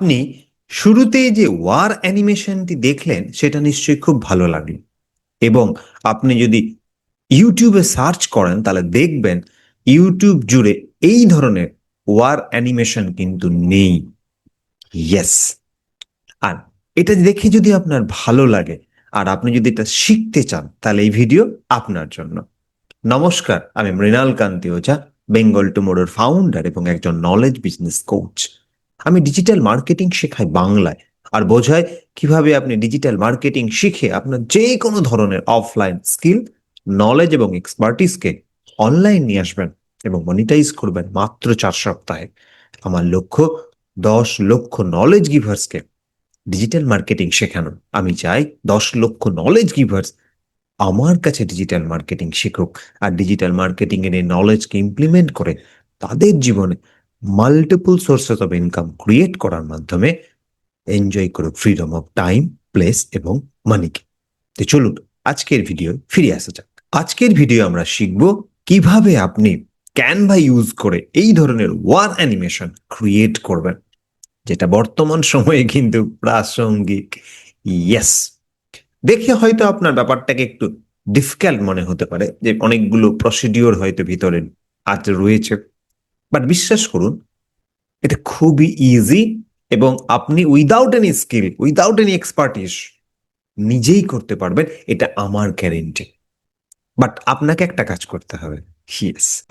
আপনি শুরুতেই যে ওয়ার অ্যানিমেশনটি দেখলেন, সেটা নিশ্চয়ই খুব ভালো লাগল এবং আপনি যদি ইউটিউবে সার্চ করেন, তাহলে দেখবেন ইউটিউব জুড়ে এই ধরনের ওয়ার অ্যানিমেশন কিন্তু নেই। ইয়েস। আর এটা দেখে যদি আপনার ভালো লাগে, আর আপনি যদি এটা শিখতে চান, তাহলে এই ভিডিও আপনার জন্য। নমস্কার, আমি মৃণাল কান্তি ওঝা, বেঙ্গল টুমোরোর ফাউন্ডার এবং একজন নলেজ বিজনেস কোচ আমি ডিজিটাল মার্কেটিং শেখাই বাংলায়। আর বোঝায় কীভাবে আপনি ডিজিটাল মার্কেটিং শিখে আপনার যে কোনো ধরনের অফলাইন স্কিল নলেজ এবং এক্সপার্টিসকে অনলাইন নিয়ে আসবেন এবং মনিটাইজ করবেন মাত্র চার সপ্তাহে। আমার লক্ষ্য, দশ লক্ষ নলেজ গিভার্সকে ডিজিটাল মার্কেটিং শেখানো। আমি চাই দশ লক্ষ নলেজ গিভার্স আমার কাছে ডিজিটাল মার্কেটিং শিখুক। আর ডিজিটাল মার্কেটিং এর এই নলেজকে ইমপ্লিমেন্ট করে তাদের জীবনে multiple sources of income create করার মাধ্যমে এনজয় করুক ফ্রিডম অফ টাইম প্লেস এবং মানিকে তো চলুন, আজকের ভিডিও ফিরে আসা যাক। আজকের ভিডিও আমরা শিখব কীভাবে আপনি ক্যানভা ইউজ করে এই ধরনের ওয়ার অ্যানিমেশন ক্রিয়েট করবেন, যেটা বর্তমান সময়ে কিন্তু প্রাসঙ্গিক। ইয়েস দেখে হয়তো আপনার ব্যাপারটাকে একটু ডিফিকাল্ট মনে হতে পারে, যে অনেকগুলো প্রসিডিওর হয়তো ভিতরে আজ রয়েছে। বাট বিশ্বাস করুন, এটা খুবই ইজি এবং আপনি without any skill without any expertise নিজেই করতে পারবেন, এটা আমার গ্যারেন্টি বাট আপনাকে একটা কাজ করতে হবে।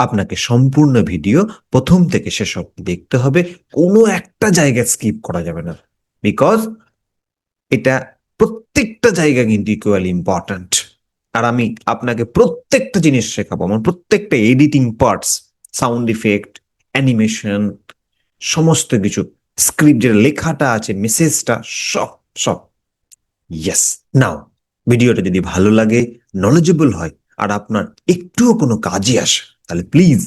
আপনাকে সম্পূর্ণ ভিডিও প্রথম থেকে শেষ অব্দি দেখতে হবে, কোনো একটা জায়গা স্কিপ করা যাবে না। বিকজ এটা প্রত্যেকটা জায়গা কিন্তু ইকুয়ালি ইম্পর্ট্যান্ট আর আমি আপনাকে প্রত্যেকটা জিনিস শেখাবো, আমার প্রত্যেকটা editing parts sound effect animation, সমস্ত কিছু, স্ক্রিপ্ট, যেটা লেখাটা আছে, মেসেজটা, সব সব। ইয়েস নাও ভিডিওটা যদি ভালো লাগে নলেজেবল হয়, আর আপনার একটুও কোনো কাজে আসে, তাহলে প্লিজ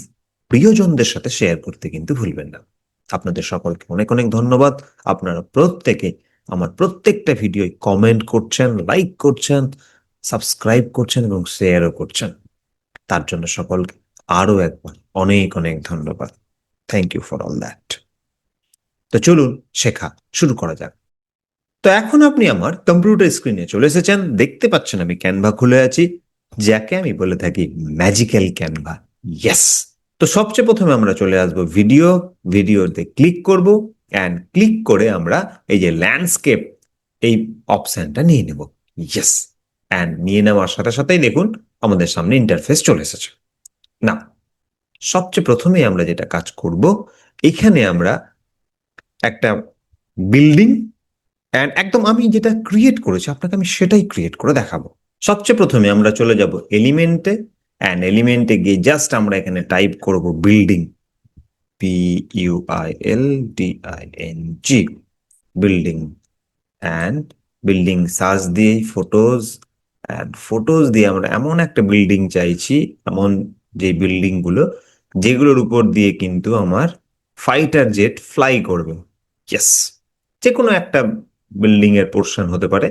প্রিয়জনদের সাথে শেয়ার করতে কিন্তু ভুলবেন না। আপনাদের সকলকে অনেক অনেক ধন্যবাদ। আপনারা প্রত্যেকে আমার প্রত্যেকটা ভিডিও কমেন্ট করছেন লাইক করছেন সাবস্ক্রাইব করছেন এবং শেয়ারও করছেন। তার জন্য সকলকে আরও একবার অনেক অনেক ধন্যবাদ। Thank you for all that তো চলুন শেখা শুরু করা যাক। তো এখন আপনি আমার কম্পিউটার স্ক্রিনে চলে এসেছেন। দেখতে পাচ্ছেন আমি ক্যানভা খুলে আছি, যাকে আমি বলে থাকি ম্যাজিক্যাল ক্যানভা ইয়েস তো সবচেয়ে প্রথমে আমরা চলে আসব ভিডিও ভিডিওতে ক্লিক করব অ্যান্ড ক্লিক করে আমরা এই যে ল্যান্ডস্কেপ এই অপশনটা নিয়ে নেব। ইয়েস অ্যান্ড নিয়ে নেওয়ার সাথে সাথেই দেখুন আমাদের সামনে ইন্টারফেস চলে এসেছে। না সবচেয়ে প্রথমে আমরা যেটা কাজ করব, এখানে আমরা একটা বিল্ডিং অ্যান্ড একদম আমি যেটা ক্রিয়েট করেছি, আপনাকে আমি সেটাই ক্রিয়েট করে দেখাবো। সবচেয়ে প্রথমে আমরা চলে যাব এলিমেন্টে অ্যান্ড এলিমেন্টে গিয়ে জাস্ট আমরা এখানে টাইপ করব building P U I L D I N G building and building search দিয়ে ফটোজ অ্যান্ড ফটোজ দিয়ে আমরা এমন একটা বিল্ডিং চাইছি, এমন যে বিল্ডিংগুলো যেগুলোর উপর দিয়ে কিন্তু আমার ফাইটার জেট ফ্লাই করবে। ইয়েস যে কোনো একটা বিল্ডিং এর পোর্শন হতে পারে।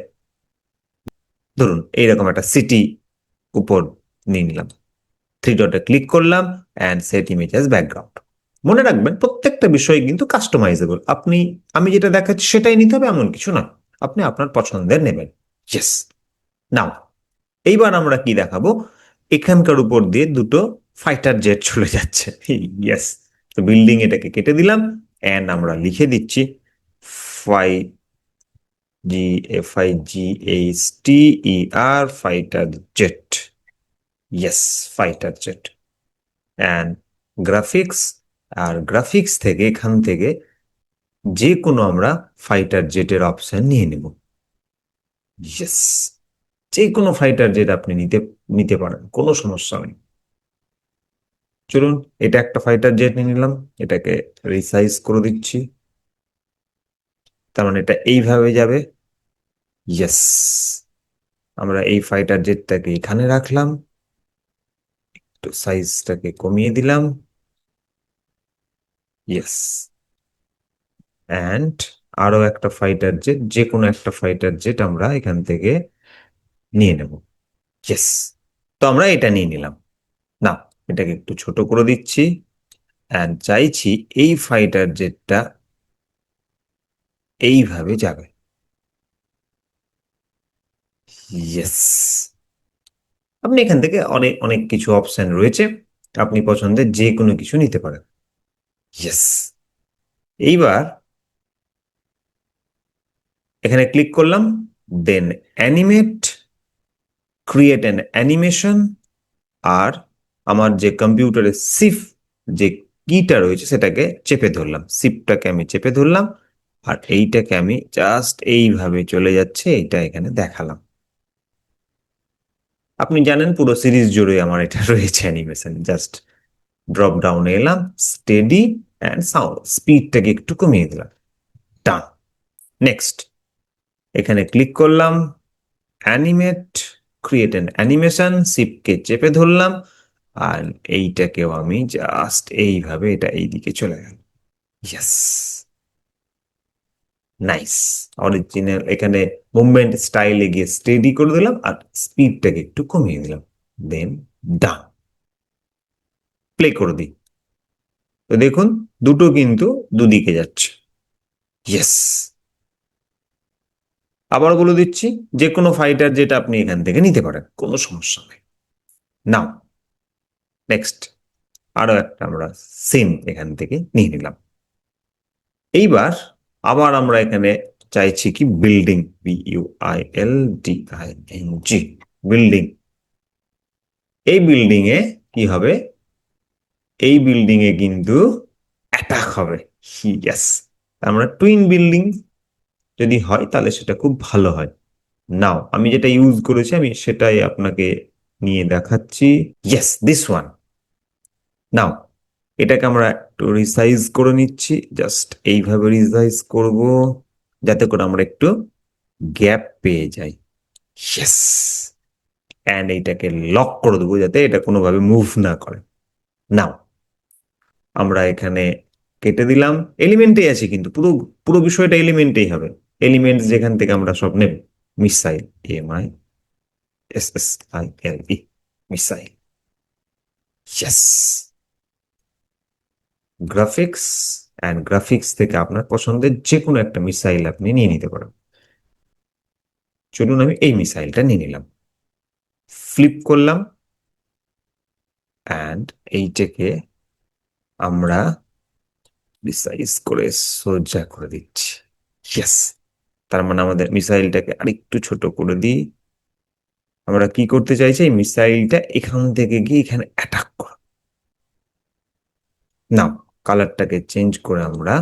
ধরুন, এইরকম একটা সিটি উপর নিয়ে নিলাম। থ্রি ডটে ক্লিক করলাম and set image as background মনে রাখবেন, প্রত্যেকটা বিষয় কিন্তু কাস্টমাইজেবল আপনি, আমি যেটা দেখাচ্ছি সেটাই নিতে হবে, এমন কিছু না। আপনি আপনার পছন্দের নেবেন। ইয়েস নাও এইবার আমরা কি দেখাবো? এখানকার উপর দিয়ে দুটো ফাইটার জেট চলে যাচ্ছে। ইয়েস তো বিল্ডিং এটাকে কেটে দিলাম। অ্যান্ড আমরা লিখে দিচ্ছি phi G F I G H T E R fighter jet yes fighter jet and graphics R graphics থেকে এখান থেকে যে কোনো আমরা ফাইটার জেটের অপশন নিয়ে নেব। ইয়েস যে কোনো ফাইটার জেট আপনি নিতে নিতে পারেন, কোনো সমস্যা নেই। চলুন, এটা একটা ফাইটার জেট নিয়ে নিলাম, এটাকে রিসাইজ করে দিচ্ছি। তার মানে এটা এইভাবে যাবে। ইয়েস আমরা এই ফাইটার জেটটাকে এখানে রাখলাম। একটু সাইজটাকে কমিয়ে দিলাম। ইয়েস অ্যান্ড আরও একটা ফাইটার জেট যে কোনো একটা ফাইটার জেট আমরা এখান থেকে নিয়ে নেব। ইয়েস তো আমরা এটা নিয়ে নিলাম। না এটাকে একটু ছোট করে দিচ্ছি। অ্যান্ড চাইছি এই ফাইটার জেটটা এইভাবে যাবে। আপনি এখান থেকে অনেক অনেক কিছু অপশন রয়েছে। আপনি পছন্দের যে কোনো কিছু নিতে পারেন। ইয়েস এইবার এখানে ক্লিক করলাম then animate create an animation আর আমার যে কম্পিউটারের সিফ যে কিটা রয়েছে সেটাকে চেপে ধরলাম। সিপটাকে আমি চেপে ধরলাম আর এইটাকে আমি জাস্ট এইভাবে চলে যাচ্ছে, এটা এখানে দেখালাম। আপনি জানেন পুরো সিরিজ জুড়ে আমার এটা রয়েছে অ্যানিমেশন। জাস্ট ড্রপ ডাউনে এলাম স্টেডি অ্যান্ড সাউন্ড স্পিডটাকে একটু কমিয়ে দিলাম। ডান নেক্সট এখানে ক্লিক করলাম অ্যানিমেট ক্রিয়েট অ্যান অ্যানিমেশন সিপকে চেপে ধরলাম আর এইটাকেও আমি জাস্ট এইভাবে এটা এইদিকে চলে গেল। ইয়েস নাইস অরিজিনাল এখানে মুভমেন্ট স্টাইলে গিয়ে স্টেডি করে দিলাম আর স্পিডটাকে একটু কমিয়ে দিলাম। দেন ডান প্লে করে দিই। তো দেখুন, দুটো কিন্তু দুদিকে যাচ্ছে। ইয়েস আবার বলে দিচ্ছি যে কোনো ফাইটার যেটা আপনি এখান থেকে নিতে পারেন, কোনো সমস্যা নেই। নাও নেক্সট আরও একটা আমরা সেম এখান থেকে নিয়ে নিলাম। এইবার আবার আমরা এখানে চাইছি কি? Building B U I L D I N G building এই বিল্ডিং এ কি হবে? এই বিল্ডিং এ কিন্তু অ্যাটাক হবে। ইয়েস আমরা টুইন বিল্ডিং যদি হয় তাহলে সেটা খুব ভালো হয়। নাও আমি যেটা ইউজ করেছি, আমি সেটাই আপনাকে নিয়ে দেখাচ্ছি। ইয়েস দিস ওয়ান নাও এটাকে আমরা একটু রিসাইজ করে নিচ্ছি। জাস্ট এইভাবে রিসাইজ করব, যাতে করে আমরা একটু গ্যাপ পেয়ে যাই। ইয়েস অ্যান্ড এইটাকে লক করে দেবো যাতে এটা কোনোভাবে মুভ না করে। নাও আমরা এখানে কেটে দিলাম। এলিমেন্টেই আছে কিন্তু, পুরো পুরো বিষয়টা এলিমেন্টেই হবে। এলিমেন্টস যেখান থেকে আমরা সব নেব, missile M missile yes graphics and graphics থেকে আপনার পছন্দের যে কোনো একটা মিসাইল আপনি নিয়ে নিতে পারেন। চলুন আমি এই মিসাইলটা নিয়ে নিলাম। ফ্লিপ করলাম। অ্যান্ড এইটাকে আমরা রিসাইজ করে সোজা করে দিচ্ছি। ইয়েস তার মানে আমাদের মিসাইলটাকে আরেকটু ছোট করে দিই। আমরা কি করতে চাইছি? এই মিসাইলটা এখান থেকে গিয়ে এখানে অ্যাটাক করা। না কালারটাকে চেঞ্জ করে আমরা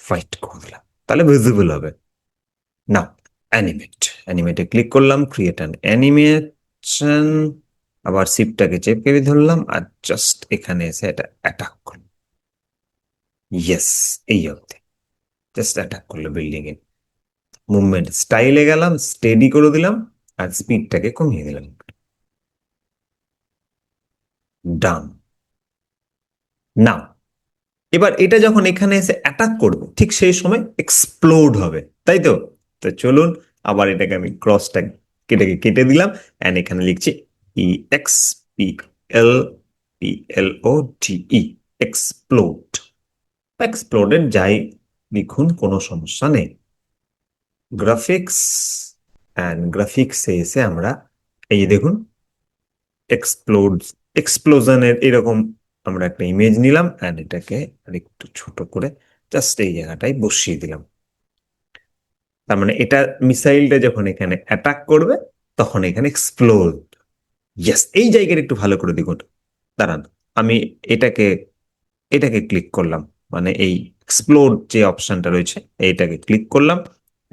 হোয়াইট করে দিলাম। তাহলে ভিজিবল হবে। না অ্যানিমেট অ্যানিমেটে ক্লিক করলাম ক্রিয়েট অ্যান অ্যানিমেশন আবার সিপটাকে চেপকে ধরলাম আর জাস্ট এখানে এসে এটা অ্যাটাক করলাম ইয়েস এই অবধি। জাস্ট অ্যাটাক করল বিল্ডিং এ মুভমেন্ট স্টাইলে গেলাম স্টেডি করে দিলাম। আর স্পিডটাকে কমিয়ে দিলাম। ডান না এবার এটা যখন এখানে এসে অ্যাটাক করবে, ঠিক সেই সময় এক্সপ্লোড হবে, তাই তো? তো চলুন, আবার এটাকে আমি ক্রসটা কেটে কেটে দিলাম অ্যান্ড এখানে লিখছি E X P L P L O T E explode exploded যাই লিখুন, কোনো সমস্যা নেই। গ্রাফিক্স অ্যান্ড গ্রাফিক্সে এসে আমরা এই যে দেখুন এক্সপ্লোড এক্সপ্লোজনের এরকম আমরা একটা ইমেজ নিলাম অ্যান্ড এটাকে আরেকটু ছোট করে জাস্ট এই জায়গাটায় বসিয়ে দিলাম। তার মানে এটা মিসাইলটা যখন এখানে অ্যাটাক করবে, তখন এখানে এক্সপ্লোড ইয়েস এই জায়গাটা একটু ভালো করে দেখুন। দাঁড়ান, আমি এটাকে এটাকে ক্লিক করলাম। মানে এই এক্সপ্লোড যে অপশনটা রয়েছে, এইটাকে ক্লিক করলাম।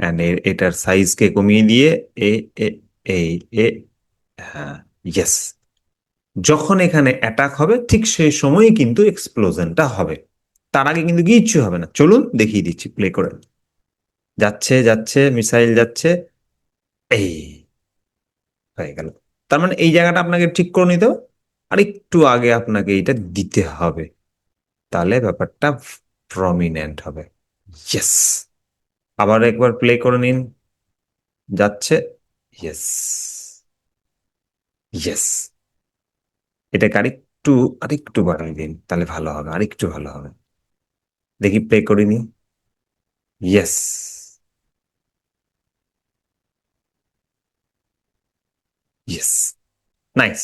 অ্যান্ড এটার সাইজকে কমিয়ে দিয়ে এ এই এ হ্যাঁ ইয়েস যখন এখানে অ্যাটাক হবে, ঠিক সেই সময়ই কিন্তু এক্সপ্লোশনটা হবে। তার আগে কিন্তু কিচ্ছু হবে না। চলুন দেখিয়ে দিচ্ছি প্লে করে যাচ্ছে যাচ্ছে মিসাইল যাচ্ছে। এই, হয়ে গেল। তার মানে এই জায়গাটা আপনাকে ঠিক করে নিতে আর একটু আগে আপনাকে এটা দিতে হবে। তাহলে ব্যাপারটা প্রমিনেন্ট হবে। ইয়েস আবার একবার প্লে করে নিন। যাচ্ছে। ইয়েস ইয়েস এটাকে আরেকটু আরেকটু বাড়িয়ে দিন, তাহলে ভালো হবে, আরেকটু ভালো হবে। দেখি প্লে করে নিন yes yes nice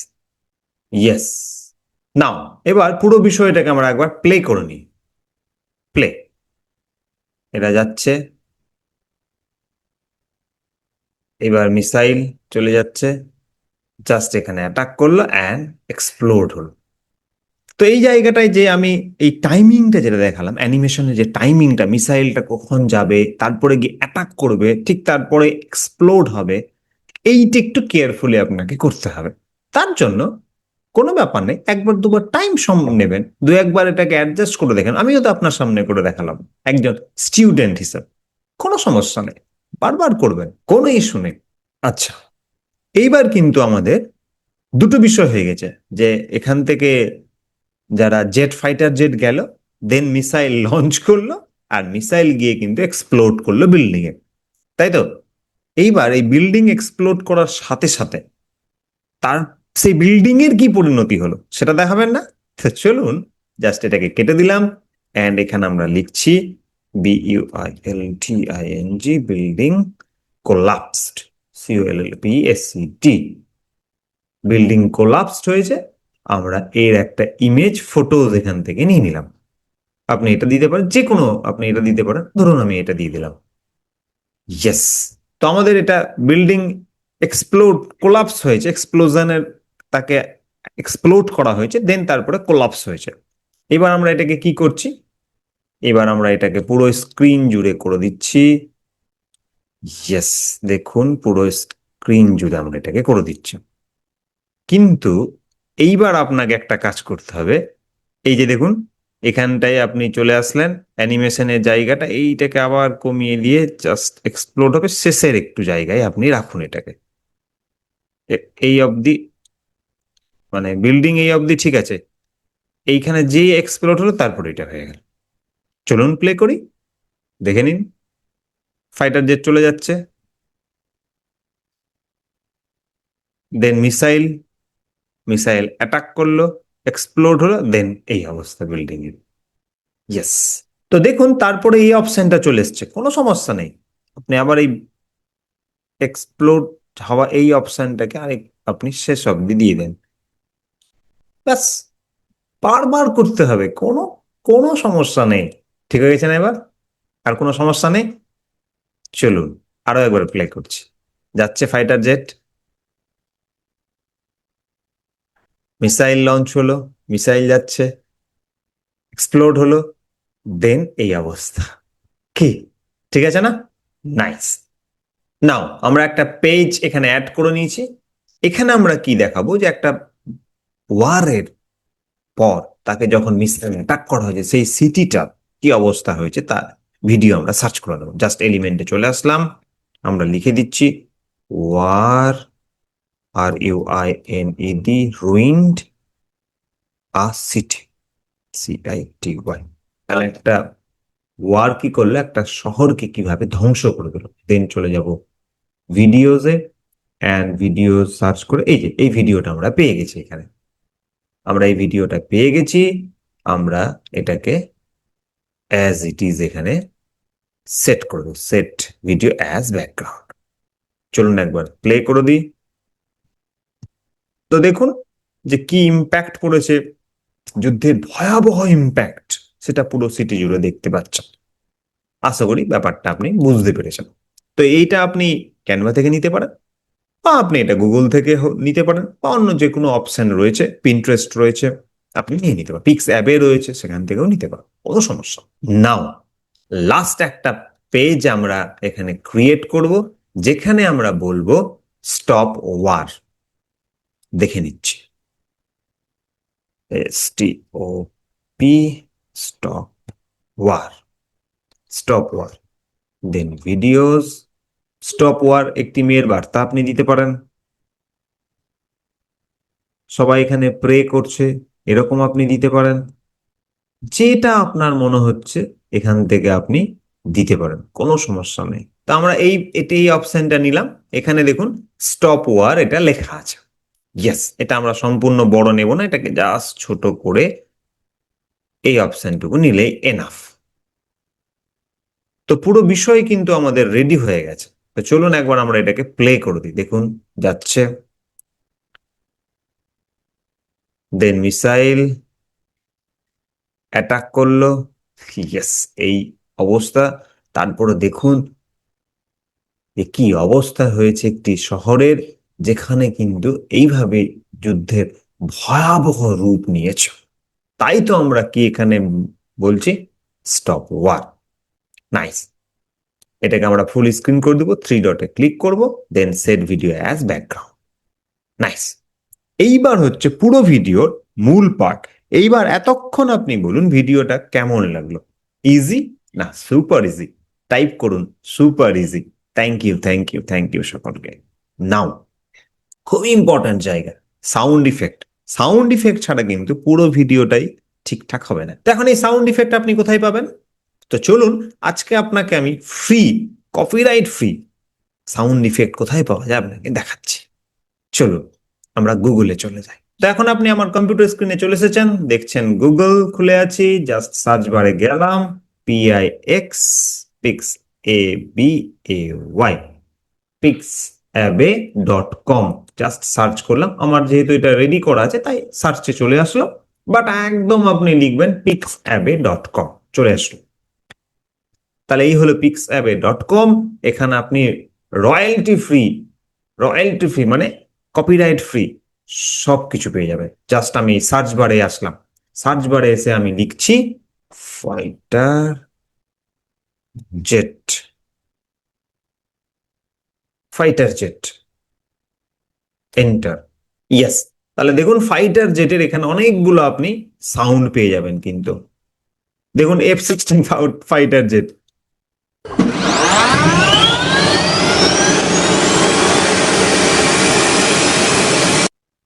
yes now এবার পুরো বিষয়টাকে আমরা একবার প্লে করে নিই। প্লে এটা যাচ্ছে। এবার মিসাইল চলে যাচ্ছে। জাস্ট এখানে অ্যাটাক করল অ্যান্ড এক্সপ্লোড হলো। তো এই জায়গাটায় যে আমি এই টাইমিংটা যেটা দেখালাম অ্যানিমেশনের যে টাইমিংটা মিসাইলটা কখন যাবে, তারপরে গিয়ে অ্যাটাক করবে, ঠিক তারপরে এক্সপ্লোড হবে, এইটা একটু কেয়ারফুলি আপনাকে করতে হবে। তার জন্য কোনো ব্যাপার নেই, একবার দুবার টাইম সম নেবেন, দু একবার এটাকে অ্যাডজাস্ট করে দেখেন। আমিও তো আপনার সামনে করে দেখালাম, একজন স্টুডেন্ট হিসাবে। কোনো সমস্যা নেই। বারবার করবেন কোনো ইস্যু নেই। আচ্ছা। এইবার কিন্তু আমাদের দুটো বিষয় হয়ে গেছে যে এখান থেকে যারা জেট ফাইটার জেট গেল দেন মিসাইল লঞ্চ করল আর মিসাইল গিয়ে কিন্তু এক্সপ্লোড করল বিল্ডিং এ তাই তো? এইবার এই বিল্ডিং এক্সপ্লোড করার সাথে সাথে তার সেই বিল্ডিং এর কি পরিণতি হলো সেটা দেখাবেন না? তো চলুন জাস্ট এটাকে কেটে দিলাম এন্ড এখানে আমরা লিখছি T I N G building collapsed হয়েছে, আমরা এর একটা ইমেজ ফটোজ এখান থেকে নিয়ে নিলাম। আপনি এটা দিতে পারেন যে কোনো আপনি এটা দিতে পারেন। ধরুন আমি এটা দিয়ে দিলাম। ইয়েস তো আমাদের এটা বিল্ডিং এক্সপ্লোড কোলাপস হয়েছে এক্সপ্লোজনের তাকে এক্সপ্লোড করা হয়েছে দেন তারপরে কোলাপস হয়েছে। এবার আমরা এটাকে কি করছি? এবার আমরা এটাকে পুরো স্ক্রিন জুড়ে করে দিচ্ছি। ইয়েস দেখুন, পুরো স্ক্রিন জুড়ে আমরা এটাকে করে দিচ্ছি। কিন্তু এইবার আপনাকে একটা কাজ করতে হবে। এই যে দেখুন, এখানটায় আপনি চলে আসলেন অ্যানিমেশনের জায়গাটা, এইটাকে আবার কমিয়ে দিয়ে জাস্ট এক্সপ্লোড হবে। শেষের একটু জায়গায় আপনি রাখুন এটাকে। এই অবধি মানে বিল্ডিং এই অবধি ঠিক আছে। এইখানে যে এক্সপ্লোড হলো, তারপর এটা হয়ে গেল। চলুন প্লে করি। দেখে নিন। ফাইটার জেট চলে যাচ্ছে। দেন মিসাইল মিসাইল অ্যাটাক করল এক্সপ্লোড হলো দেন এই অবস্থা বিল্ডিং এর। ইয়েস তো দেখুন, তারপরে এই অপশনটা চলে এসছে। কোনো সমস্যা নেই। আপনি আবার এই এক্সপ্লোড হওয়া এই অপশনটাকে আরেক আপনি শেষ অবধি দিয়ে দেন। ব্যাস, বারবার করতে হবে। কোনো কোনো সমস্যা নেই। ঠিক হয়ে গেছে না এবার? আর কোনো সমস্যা নেই? চলুন, আরও একবার প্লে করছি। যাচ্ছে ফাইটার জেট মিসাইল লঞ্চ হলো মিসাইল যাচ্ছে। এক্সপ্লোড হলো দেন এই অবস্থা। কি? ঠিক আছে না? নাইস নাও আমরা একটা পেজ এখানে অ্যাড করে নিয়েছি। এখানে আমরা কি দেখাবো? যে একটা ওয়ারের পর তাকে যখন মিসাইল অ্যাটাক করা হয়েছে, সেই সিটিটা কি অবস্থা হয়েছে তার ভিডিও আমরা সার্চ করে দেবো জাস্ট এলিমেন্টে চলে আসলাম, আমরা লিখে দিচ্ছি war R U I N E D ruined a city C I T Y তাহলে একটা ওয়ার কি করল? একটা শহরকে কীভাবে ধ্বংস করে দিল? দেন চলে যাব ভিডিওজে অ্যান্ড ভিডিও সার্চ করে, এই যে, এই ভিডিওটা আমরা পেয়ে গেছি এখানে। আমরা এই ভিডিওটা পেয়ে গেছি, আমরা এটাকে অ্যাজ ইট ইজ এখানে সেট করে দেবো সেট ভিডিও অ্যাজ ব্যাকগ্রাউন্ড চলুন একবার প্লে করে দিই। তো দেখুন যে কি ইম্প্যাক্ট পড়েছে, যুদ্ধের ভয়াবহ ইম্প্যাক্ট সেটা পুরো সিটি জুড়ে দেখতে পাচ্ছেন। আশা করি ব্যাপারটা আপনি বুঝতে পেরেছেন। তো এইটা আপনি ক্যানভা থেকে নিতে পারেন, বা আপনি এটা গুগল থেকে নিতে পারেন, বা অন্য যে কোনো অপশন রয়েছে পিন্টারেস্ট রয়েছে। আপনি নিয়ে নিতে পারেন। পিক্স অ্যাপে রয়েছে, সেখান থেকেও নিতে পারেন। কোনো সমস্যা নাও লাস্ট একটা পেজ আমরা এখানে ক্রিয়েট করব, যেখানে আমরা বলব স্টপ ওয়ার দেখে নিচ্ছি। S T O P stop war stop war then videos stop war একটি মেয়ের বার্তা আপনি দিতে পারেন। সবাই এখানে প্রে করছে। এরকম আপনি দিতে পারেন। যেটা আপনার মনে হচ্ছে, এখান থেকে আপনি দিতে পারেন, কোনো সমস্যা নেই। তো আমরা এই এই অপশনটা নিলাম। এখানে দেখুন স্টপ ওয়ার এটা লেখা আছে। ইয়েস এটা আমরা সম্পূর্ণ বড় নেব না, এটাকে জাস্ট ছোট করে এই অপশানটুকু নিলেই এনাফ তো পুরো বিষয় কিন্তু আমাদের রেডি হয়ে গেছে। তো চলুন একবার আমরা এটাকে প্লে করে দিই। দেখুন, যাচ্ছে। দেন মিসাইল অ্যাটাক করল। ইয়েস এই অবস্থা। তারপরে দেখুন যে কি অবস্থা হয়েছে একটি শহরের, যেখানে কিন্তু এইভাবে যুদ্ধের ভয়াবহ রূপ নিয়েছে। তাই তো আমরা কি এখানে বলছি? স্টপ ওয়ার নাইস এটাকে আমরা ফুল স্ক্রিন করে দেবো থ্রি ডটে ক্লিক করব then set video as background nice এইবার হচ্ছে পুরো ভিডিওর মূল পার্ট এইবার এতক্ষণ আপনি বলুন ভিডিওটা কেমন লাগল? ইজি না সুপার ইজি টাইপ করুন super easy thank you thank you thank you সকলকে। নাও খুবই ইম্পর্ট্যান্ট জায়গা সাউন্ড ইফেক্ট সাউন্ড ইফেক্ট ছাড়া কিন্তু পুরো ভিডিওটাই ঠিকঠাক হবে না। তো এখন এই সাউন্ড ইফেক্ট আপনি কোথায় পাবেন? তো চলুন আজকে আপনাকে আমি free copyright free sound effect কোথায় পাওয়া যায় আপনাকে দেখাচ্ছি। চলুন। আমরা গুগলে চলে যাই। তো এখন আপনি আমার কম্পিউটার স্ক্রিনে চলে এসেছেন, দেখছেন গুগল খুলে আছি জাস্ট সার্চ বারে গেলাম P I X pix A B A Y Pixabay dot com just search করলাম, আমার যেহেতু এটা রেডি করা আছে, তাই সার্চে চলে আসলো। বাট একদম আপনি লিখবেন পিক্স অ্যাবে ডট কম চলে আসলো। তাহলে এই হলো পিক্স অ্যাবে ডট কম এখানে আপনি রয়্যালটি ফ্রি রয়্যালটি ফ্রি মানে কপিরাইট ফ্রি সব কিছু পেয়ে যাবে। জাস্ট আমি সার্চ বারে আসলাম। সার্চ বারে এসে আমি লিখছি fighter jet fighter jet enter yes তাহলে দেখুন ফাইটার জেটের এখানে অনেকগুলো আপনি সাউন্ড পেয়ে যাবেন কিন্তু। দেখুন এফ সিক্সটিন ফাইটার জেট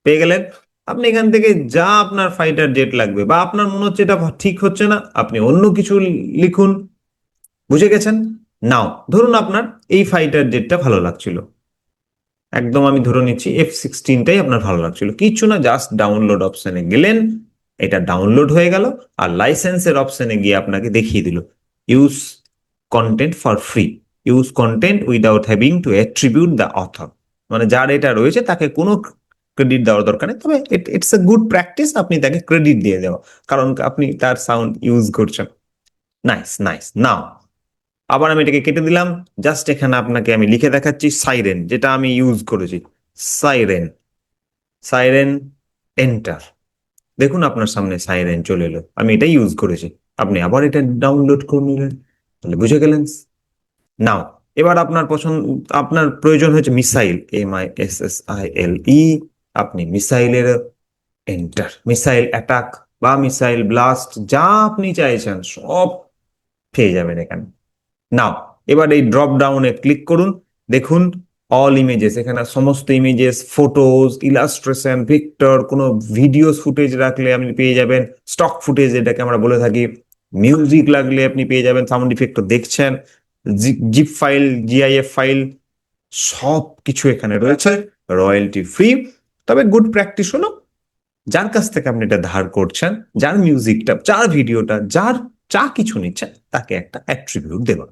পেয়ে গেলেন। আপনি এখান থেকে যা আপনার ফাইটার ডেট লাগবে বা আপনার মনে হচ্ছে এটা ঠিক হচ্ছে না, আপনি অন্য কিছু লিখুন। বুঝে গেছেন? নাও, ধরুন আপনার এই ফাইটার ডেটটা ভালো লাগছিল। একদম আমি ধরে নিচ্ছি এফ সিক্সটিনটাই আপনার ভালো লাগছিল। কিচ্ছু না জাস্ট ডাউনলোড অপশনে গেলেন, এটা ডাউনলোড হয়ে গেল আর লাইসেন্সের অপশনে গিয়ে আপনাকে দেখিয়ে দিল। Use content for free use content without having to attribute the author মানে যার এটা রয়েছে, তাকে কোনো ক্রেডিট দেওয়ার দরকার নেই। তবে ইটস এ গুড প্র্যাকটিস আপনি তাকে ক্রেডিট দিয়ে দেওয়া। কারণ আপনি তার সাউন্ড ইউজ করছেন। নাইস নাইস নাও আবার আমি এটাকে কেটে দিলাম। জাস্ট এখানে আপনাকে আমি লিখে দেখাচ্ছি সাইরেন যেটা আমি ইউজ করেছি। সাইরেন সাইরেন এন্টার দেখুন আপনার সামনে সাইরেন চলে এলো। আমি এটা ইউজ করেছি। আপনি আবার এটা ডাউনলোড করে নিলেন। তাহলে বুঝে গেলেন। নাও এবার আপনার পছন্দ, আপনার প্রয়োজন হচ্ছে missile M I S S I L E আপনি মিসাইলের এন্টার মিসাইল অ্যাটাক বা মিসাইল ব্লাস্ট যা আপনি চাইছেন সব পেয়ে যাবেন এখানে। নাও এবার এই ড্রপ ডাউনে ক্লিক করুন, দেখুন অল ইমেজেস এখানে সমস্ত ইমেজেস ফটোজ ইলাস্ট্রেশন পিক্টর কোনো ভিডিওস ফুটেজ রাখলে আপনি পেয়ে যাবেন স্টক ফুটেজ এটাকে আমরা বলে থাকি মিউজিক লাগলে আপনি পেয়ে যাবেন সাউন্ড ইফেক্ট দেখছেন জিপ ফাইল জিআইএফ ফাইল সব কিছু এখানে রয়েছে রয়্যালটি ফ্রি তবে গুড প্র্যাকটিস হলো যার কাছ থেকে আপনি এটা ধার করছেন, যার মিউজিকটা যার ভিডিওটা যার যা কিছু নিচ্ছেন, তাকে একটা অ্যাট্রিবিউট দেওয়া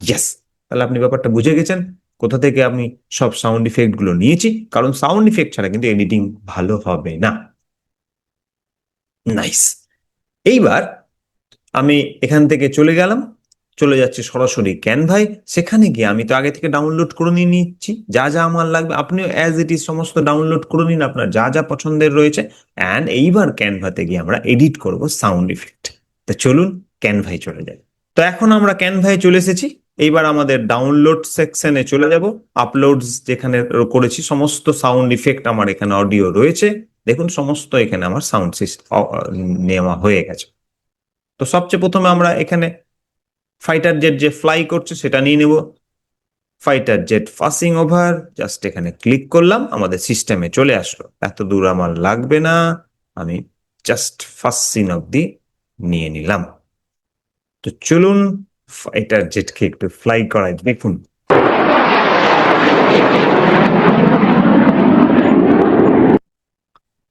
ইয়েস তাহলে আপনি ব্যাপারটা বুঝে গেছেন, কোথা থেকে আমি সব সাউন্ড ইফেক্টগুলো নিয়েছি, কারণ সাউন্ড ইফেক্ট ছাড়া কিন্তু এডিটিং ভালো হবে না। নাইস এইবার আমি এখান থেকে চলে গেলাম চলে যাচ্ছি সরাসরি। ক্যানভাই সেখানে গিয়ে আমি তো আগে থেকে ডাউনলোড করে নিয়ে নিচ্ছি। যা যা আমার লাগবে, আপনিও অ্যাজ ইট ইজ সমস্ত ডাউনলোড করে নিন আপনার যা যা পছন্দের রয়েছে। অ্যান্ড এইবার ক্যানভাতে গিয়ে আমরা এডিট করব সাউন্ড ইফেক্ট তো চলুন ক্যানভাই চলে যাই। তো এখন আমরা ক্যানভাই চলে এসেছি। এইবার আমাদের ডাউনলোড সেকশনে চলে যাব। আপলোডস যেখানে করেছি, সমস্ত সাউন্ড ইফেক্ট আমার এখানে অডিও রয়েছে। দেখুন, সমস্ত এখানে আমার সাউন্ড সিস্টেম নেওয়া হয়ে গেছে। তো সবচেয়ে প্রথমে আমরা এখানে ফাইটার জেট যে ফ্লাই করছে, সেটা নিয়ে নেব। Fighter jet passing over just এখানে ক্লিক করলাম, আমাদের সিস্টেমে চলে আসলো। এত দূর আমার লাগবে না, আমি জাস্ট ফার্স্ট সিন অব্দি নিয়ে নিলাম। তো চলুন ফাইটার জেটকে একটু ফ্লাই করাই, দেখুন।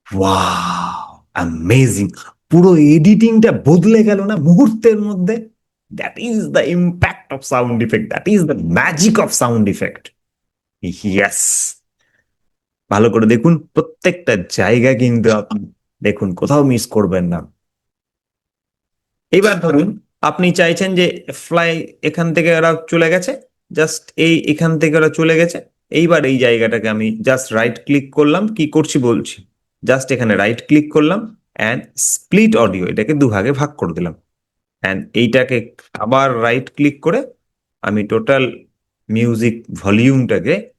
ওয়াও অ্যামেজিং পুরো এডিটিংটা বদলে গেল না মুহূর্তের মধ্যে? That is the impact of sound effect that is the magic of sound effect yes ভালো করে দেখুন, প্রত্যেকটা জায়গা কিন্তু আপনি দেখুন, কোথাও মিস করবেন না। এইবার ধরুন, আপনি চাইছেন যে ফ্লাই এখান থেকে ওরা চলে গেছে জাস্ট এই এখান থেকে ওরা চলে গেছে। এইবার এই জায়গাটাকে আমি জাস্ট রাইট ক্লিক করলাম, কি করছি বলছি? জাস্ট এখানে রাইট ক্লিক করলাম অ্যান্ড স্প্লিট অডিও এটাকে দুভাগে ভাগ করে দিলাম। অ্যান্ড এইটাকে আবার রাইট ক্লিক করে আমি টোটাল মিউজিক ভলিউমটাকে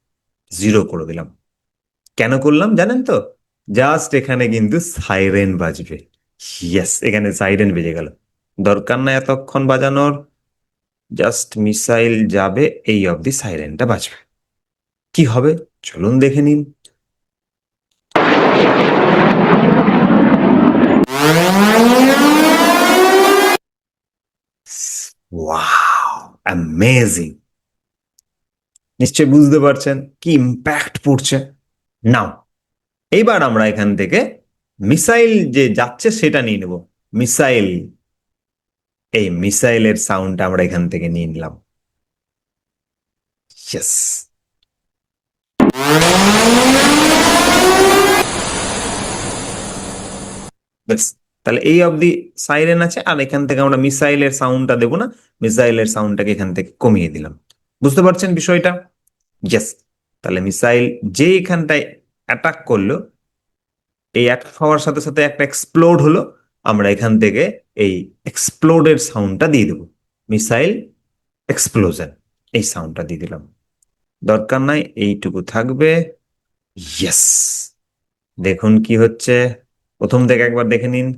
জিরো করে দিলাম। কেন করলাম জানেন তো? জাস্ট এখানে কিন্তু সাইরেন বাজবে। ইয়েস এখানে সাইরেন বেজে গেল। দরকার না এতক্ষণ বাজানোর। জাস্ট মিসাইল যাবে, এই অবধি সাইরেনটা বাজবে। কি হবে? চলুন দেখে নিন। ওয়াও অ্যামেজিং নিশ্চয় বুঝতে পারছেন কি ইম্প্যাক্ট পড়ছে? নাও এইবার আমরা এখান থেকে মিসাইল যে যাচ্ছে সেটা নিয়ে নেব। মিসাইল এই মিসাইলের সাউন্ডটা আমরা এখান থেকে নিয়ে নিলাম। ইয়েস বেশ তাহলে এই অবধি সাইরেন আছে, আর এখান থেকে আমরা মিসাইলের সাউন্ডটা দেবো না, মিসাইলের সাউন্ডটাকে এখান থেকে কমিয়ে দিলাম। বুঝতে পারছেন বিষয়টা? ইয়েস তাহলে মিসাইল যে এখানটায় অ্যাটাক করল, এই অ্যাটাক হওয়ার সাথে সাথে একটা এক্সপ্লোড হলো, আমরা এখান থেকে এই এক্সপ্লোডের সাউন্ডটা দিয়ে দেবো। মিসাইল এক্সপ্লোজন এই সাউন্ডটা দিয়ে দিলাম। দরকার নাই, এইটুকু থাকবে। ইয়েস দেখুন কি হচ্ছে। প্রথম থেকে একবার দেখে নিন।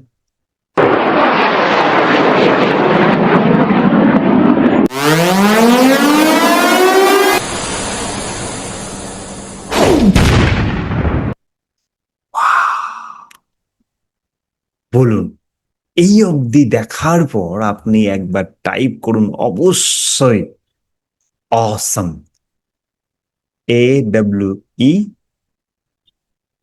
বলুন, এই অবধি দেখার পর আপনি একবার টাইপ করুন অবশ্যই awesome A W E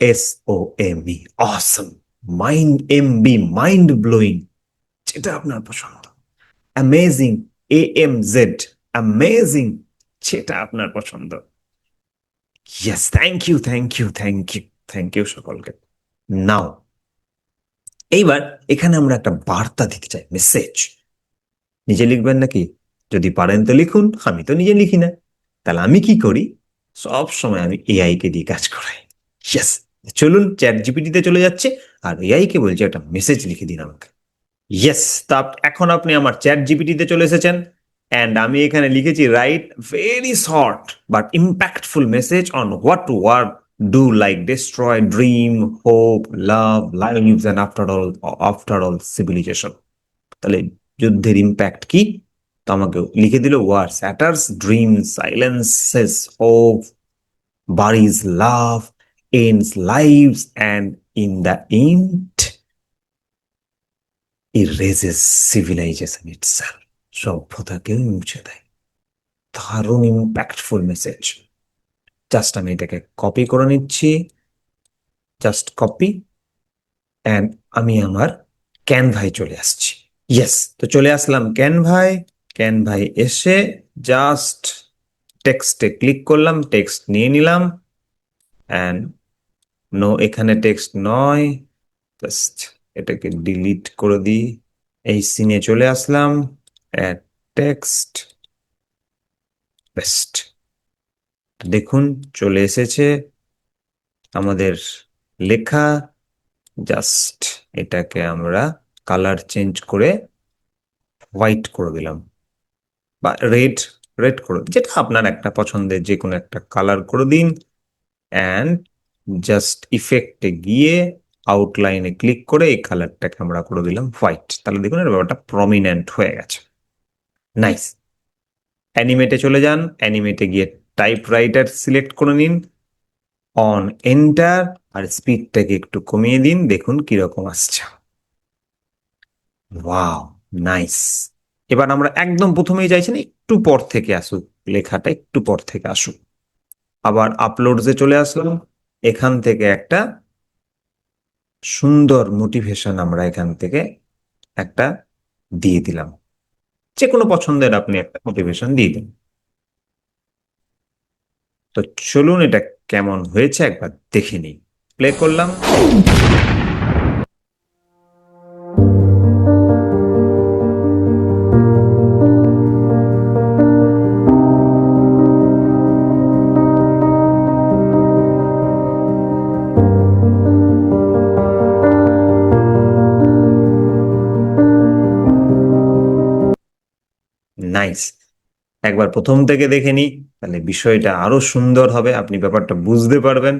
S O M E awesome mind M B mind blowing যেটা আপনার পছন্দ। Amazing A M Z amazing যেটা আপনার পছন্দ। Yes thank you thank you thank you thank you সকলকে। নাও এইবার এখানে আমরা একটা বার্তা দিতে চাই মেসেজ নিজে লিখবেন নাকি? যদি পারেন তো লিখুন, আমি তো নিজে লিখি না। তাহলে আমি কি করি? সব সময় আমি এআই কে দিয়ে কাজ করাই। ইয়েস চলুন চ্যাট জিপিটিতে চলে যাচ্ছে, আর এআই কে বলছে একটা মেসেজ লিখে দিন আমাকে। ইয়েস তা এখন আপনি আমার চ্যাট জিপিটিতে চলে এসেছেন অ্যান্ড আমি এখানে লিখেছি right very short but impactful message on what to work do like destroy dream hope love lives and after all after all civilization তাহলে যুদ্ধের ইম্প্যাক্ট কি? তো আমাকে লিখে দিল war shatters dream silences hope buries love ends lives and in the end erases civilization itself সভ্যতাকে মুছে দেয়। দারুণ ইম্প্যাক্টফুল মেসেজ জাস্ট আমি এটাকে কপি করে নিচ্ছি। জাস্ট কপি অ্যান্ড আমি আমার ক্যানভায় চলে আসছি। ইয়েস তো চলে আসলাম ক্যানভায় ক্যানভায় এসে জাস্ট টেক্সটে ক্লিক করলাম টেক্সট নিয়ে নিলাম অ্যান্ড নো এখানে টেক্সট নয় জাস্ট এটাকে ডিলিট করে দিই। এই সিনে চলে আসলাম। টেক্সট বেস্ট দেখুন, চলে এসেছে আমাদের লেখা। জাস্ট এটাকে আমরা কালার চেঞ্জ করে হোয়াইট করে দিলাম। বা রেড রেড করে যেটা আপনার একটা পছন্দের যে কোনো একটা কালার করে দিন। অ্যান্ড জাস্ট ইফেক্টে গিয়ে আউটলাইনে ক্লিক করে এই কালারটাকে আমরা করে দিলাম হোয়াইট তাহলে দেখুন এর ব্যাপারটা প্রমিনেন্ট হয়ে গেছে। নাইস অ্যানিমেটে চলে যান। অ্যানিমেটে গিয়ে টাইপ রাইটার সিলেক্ট করে নিন। অন এন্টার আর স্পিডটাকে একটু কমিয়ে দিন। দেখুন কীরকম আসছে। ওয়াও নাইস এবার আমরা একদম প্রথমেই চাইছেন একটু পর থেকে আসুক। লেখাটা একটু পর থেকে আসুক। আবার আপলোডসে চলে আসলাম। এখান থেকে একটা সুন্দর মোটিভেশন আমরা এখান থেকে একটা দিয়ে দিলাম। যে কোনো পছন্দের আপনি একটা মোটিভেশন দিয়ে দিন। তো চলুন এটা কেমন হয়েছে একবার দেখে নিই। প্লে করলাম। প্রথম থেকে দেখে নিই তাহলে বিষয়টা আরও সুন্দর হবে আপনি ব্যাপারটা বুঝতে পারবেন।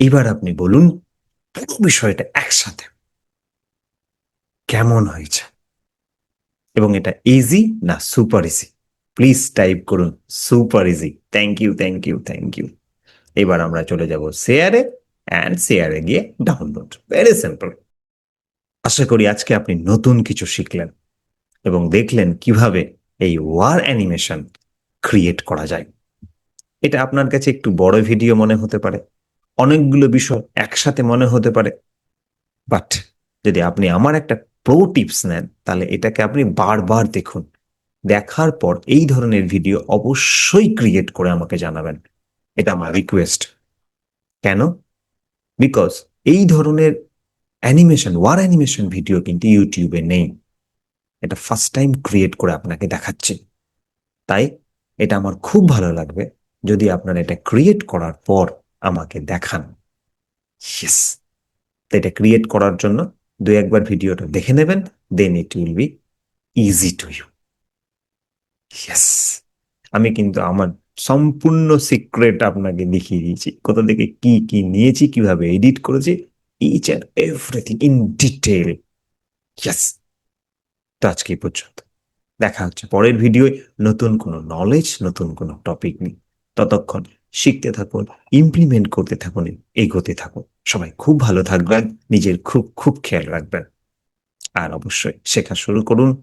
এবার আপনি বলুন, পুরো বিষয়টা একসাথে কেমন হয়েছে? এবং এটা ইজি না সুপার ইজি প্লিজ টাইপ করুন super easy thank you thank you thank you এবার আমরা চলে যাব শেয়ারে অ্যান্ড শেয়ারে গিয়ে ডাউনলোড ভেরি সিম্পল আশা করি আজকে আপনি নতুন কিছু শিখলেন এবং দেখলেন কীভাবে এই ওয়ার অ্যানিমেশন ক্রিয়েট করা যায়। এটা আপনার কাছে একটু বড় ভিডিও মনে হতে পারে। অনেকগুলো বিষয় একসাথে মনে হতে পারে। বাট যদি আপনি আমার একটা প্রো টিপস নেন, তাহলে এটাকে আপনি বারবার দেখুন। দেখার পর এই ধরনের ভিডিও অবশ্যই ক্রিয়েট করে আমাকে জানাবেন। এটা আমার রিকোয়েস্ট কেন? বিকজ এই ধরনের অ্যানিমেশন ওয়ার অ্যানিমেশন ভিডিও কিন্তু ইউটিউবে নেই। এটা ফার্স্ট টাইম ক্রিয়েট করে আপনাকে দেখাচ্ছি। তাই এটা আমার খুব ভালো লাগবে। যদি আপনারা এটা ক্রিয়েট করার পর আমাকে দেখান। ইয়েস এটা ক্রিয়েট করার জন্য দু একবার ভিডিওটা দেখে নেবেন then it will be easy to you yes আমি কিন্তু আমার সম্পূর্ণ সিক্রেট আপনাকে দেখিয়ে দিয়েছি। কোথা থেকে কি কি নিয়েছি, কীভাবে এডিট করেছি each and everything in detail yes তো আজকে পর্যন্ত। দেখা হচ্ছে পরের ভিডিওয়। নতুন কোনো নলেজ নতুন কোনো টপিক নিয়ে। ততক্ষণ শিখতে থাকুন ইমপ্লিমেন্ট করতে থাকুন, এগোতে থাকুন। সবাই খুব ভালো থাকবেন, নিজের খুব খুব খেয়াল রাখবেন। আর অবশ্যই শেখা শুরু করুন।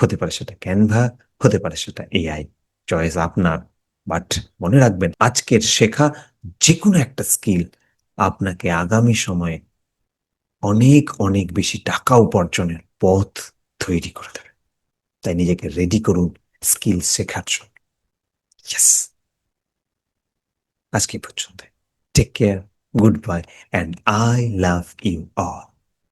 হতে পারে সেটা ক্যানভা হতে পারে সেটা এআই চয়েস আপনার বাট মনে রাখবেন আজকের শেখা যে কোনো একটা স্কিল আপনাকে আগামী সময়ে অনেক অনেক বেশি টাকা উপার্জনের পথ তৈরি করে দেবে। তাই নিজেকে রেডি করুন স্কিল শেখার জন্য। আজকে এই পর্যন্ত take care good bye and I love you all